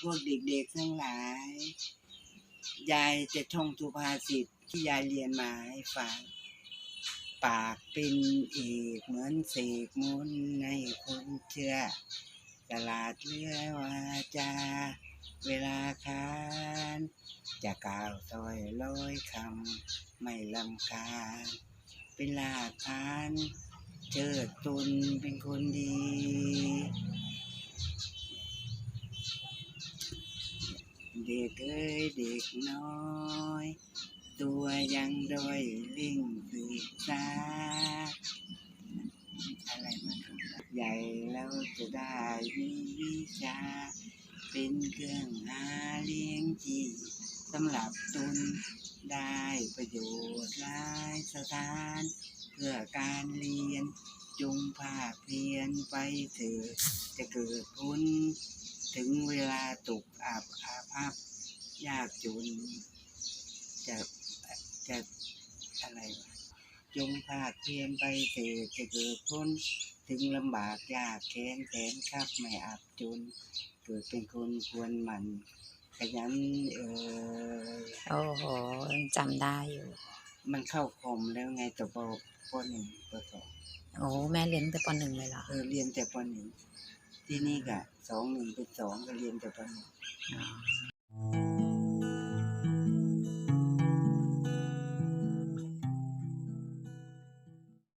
พวกเด็กๆทั้งหลาย ยายจะท่องสุภาษิตที่ยายเรียนมาให้ฟังปากเป็นเอกเหมือนเสกมนในคนเชื่อตลาดเลือวาจา เวลาคานจะกล่าวต่อยร้อยคำไม่ลำคาญเป็นลากฐานเจิดตุนเป็นคนดี เด็กเอ้ยเด็กน้อย ตัวยังด้อยลิ่งศึกษาอะไรมาถใหญ่แล้วจะได้มีวิชา เป็นเครื่องหาเลี้ยงจีสำหรับตุนได้ประโยชน์หลายสถาน เพื่อการเรียนจงภาคเพียนไปเถิดจะเกิดพ้น ถึงเวลาตกอับอาภัพ ยากจนจะจะอะไรวะจงภาคเพียนไปเถิดจะเกิดพ้น ถึงลำบากยากแค้นแสนครับไม่อับจน เกิดเป็นคนควรหมันขยันเออโอ้โหยังจำได้อยู่ มันเข้าคอมแล้วไงแต่ปปหนึ่งปสองโอ้แม่เลี้ยงแต่ปหนึ่งเลยเหรอเออเรียนแต่ปหนึ่งที่นี่กะสองหนึ่งเป็นสองก็เรียนแต่ปหนึ่งอ๋อ